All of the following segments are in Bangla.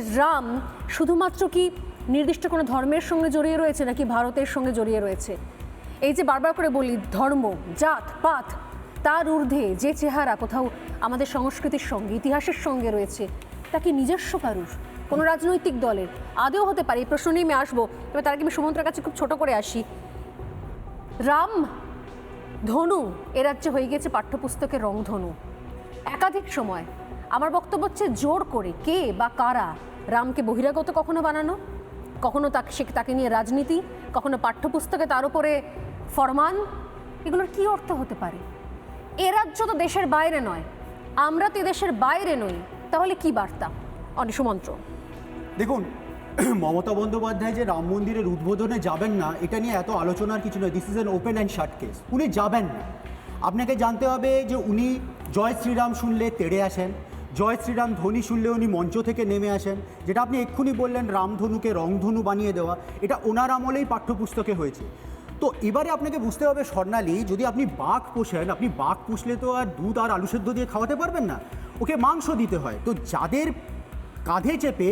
রাম শুধুমাত্র কি নির্দিষ্ট কোনো ধর্মের সঙ্গে জড়িয়ে রয়েছে নাকি ভারতের সঙ্গে জড়িয়ে রয়েছে? এই যে বারবার করে বলি, ধর্ম, জাত, পাত, তার ঊর্ধ্বে যে চেহারা কোথাও আমাদের সংস্কৃতির সঙ্গে, ইতিহাসের সঙ্গে রয়েছে, তা কি নিজস্ব কারুর? কোনো রাজনৈতিক দলের? আদেও হতে পারে, এই প্রশ্ন নিয়ে আমি আসব। তবে তার আগে আমি সুমন্ত্রের কাছে খুব ছোট করে আসি। রাম, ধনু, এ রাজ্যে হয়ে গেছে পাঠ্যপুস্তকের রংধনু। একাধিক সময় আমার বক্তব্য হচ্ছে জোর করে কে বা কারা রামকে বহিরাগত কখনো বানানো? কখনো তাকে সে তাকে নিয়ে রাজনীতি? কখনো পাঠ্যপুস্তকে তার উপরে ফরমান? এগুলোর কি অর্থ হতে পারে? এ রাজ্য তো দেশের বাইরে নয়। আমরা তো দেশের বাইরে নই। তাহলে কি বার্তা? অনেক সুমন্ত্র দেখুন, মমতা বন্দ্যোপাধ্যায় যে রাম মন্দিরের উদ্বোধনে যাবেন না, এটা নিয়ে এত আলোচনার কিছু নয়। This is an open and shut case উনি যাবেন না। আপনাকে জানতে হবে যে উনি জয় শ্রীরাম শুনলে তেড়ে আসেন। জয় শ্রীরাম ধ্বনি শুনলে উনি মঞ্চ থেকে নেমে আসেন, যেটা আপনি এক্ষুনি বললেন রামধনুকে রংধনু বানিয়ে দেওয়া, এটা ওনার আমলেই পাঠ্যপুস্তকে হয়েছে। তো এবারে আপনাকে বুঝতে হবে স্বর্ণালী, যদি আপনি বাঘ পোষেন, আপনি বাঘ পুষলে তো আর দুধ আর আলু সেদ্ধ দিয়ে খাওয়াতে পারবেন না। ওকে মাংস দিতে হয়। তো যাদের কাঁধে চেপে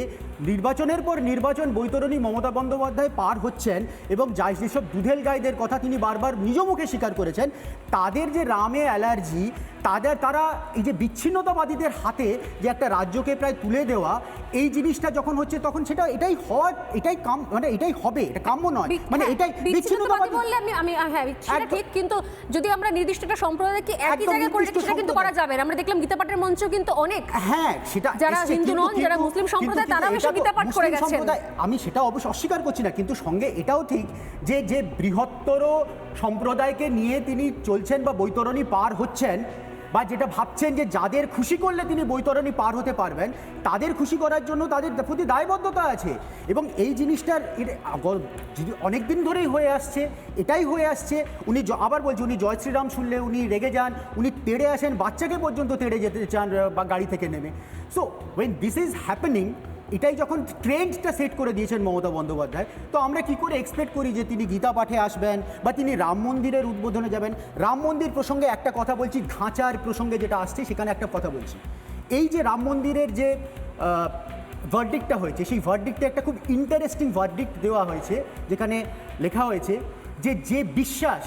নির্বাচনের পর নির্বাচন বৈতরণী মমতা বন্দ্যোপাধ্যায় পার হচ্ছেন এবং যাই যেসব দুধেল গাইদের কথা তিনি বারবার নিজ মুখে স্বীকার করেছেন, তাদের যে রামে অ্যালার্জি তাদের তারা এই যে বিচ্ছিন্নতাবাদীদের হাতে যে একটা রাজ্যকে প্রায় তুলে দেওয়া এই জিনিসটা যখন হচ্ছে তখন সেটা এটাই হওয়ার এটাই কাম মানে এটাই হবে এটা কাম্য নয়। মানে হ্যাঁ, এটাই বিচ্ছিন্নতাবাদী বললে আমি আমি হ্যাঁ সেটা ঠিক কিন্তু যদি আমরা নির্দিষ্ট একটা সম্প্রদায়কে একই জায়গায় করে সেটা কিন্তু করা যাবে না। আমরা দেখলাম গীতা পাঠের মঞ্চ কিন্তু অনেক হ্যাঁ সেটা যারা হিন্দু নন, যারা মুসলিম সম্প্রদায়, এসে এটা গীতা পাঠ করে গেছেন। আমি সেটা অবশ্য অস্বীকার করছি না কিন্তু সঙ্গে এটাও ঠিক যে যে বৃহত্তর সম্প্রদায়কে নিয়ে তিনি চলছেন বা বৈতরণী পার হচ্ছেন বা যেটা ভাবছেন যে যাদের খুশি করলে তিনি বৈতরণী পার হতে পারবেন, তাদের খুশি করার জন্য তাদের প্রতি দায়বদ্ধতা আছে। এবং এই জিনিসটার অনেক দিন ধরেই হয়ে আসছে, এটাই হয়ে আসছে, উনি আবার বলছি উনি জয় শ্রীরাম শুনলে উনি রেগে যান, উনি তেড়ে আসেন, বাচ্চাকে পর্যন্ত তেড়ে যেতে চান, বা গাড়ি থেকে নেমে। So when this is happening এটাই যখন ট্রেন্ডটা সেট করে দিয়েছেন মমতা বন্দ্যোপাধ্যায়, তো আমরা কি করে এক্সপেক্ট করি যে তিনি গীতা পাঠে আসবেন বা তিনি রাম মন্দিরের উদ্বোধনে যাবেন? রাম মন্দির প্রসঙ্গে একটা কথা বলছি ধাঁচার প্রসঙ্গে যেটা আসছে সেখানে একটা কথা বলছি। এই যে রাম মন্দিরের যে ভার্ডিক্টটা হয়েছে, সেই ভার্ডিক্টে একটা খুব ইন্টারেস্টিং ভার্ডিক্ট দেওয়া হয়েছে, যেখানে লেখা হয়েছে যে যে বিশ্বাস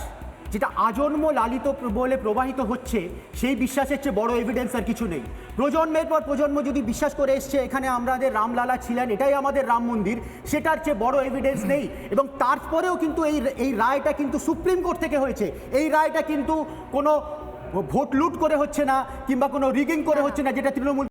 যেটা আজন্ম লালিত বলে প্রবাহিত হচ্ছে, সেই বিশ্বাসের চেয়ে বড় এভিডেন্স আর কিছু নেই। প্রজন্মের পর প্রজন্ম যদি বিশ্বাস করে এসছে, এখানে আমাদের রামলালা ছিলেন, এটাই আমাদের রাম মন্দির, সেটার চেয়ে বড় এভিডেন্স নেই। এবং তারপরেও কিন্তু এই এই রায়টা কিন্তু সুপ্রিম কোর্ট থেকে হয়েছে। এই রায়টা কিন্তু কোনো ভোট লুট করে হচ্ছে না, কিংবা কোনো রিগিং করে হচ্ছে না, যেটা তৃণমূল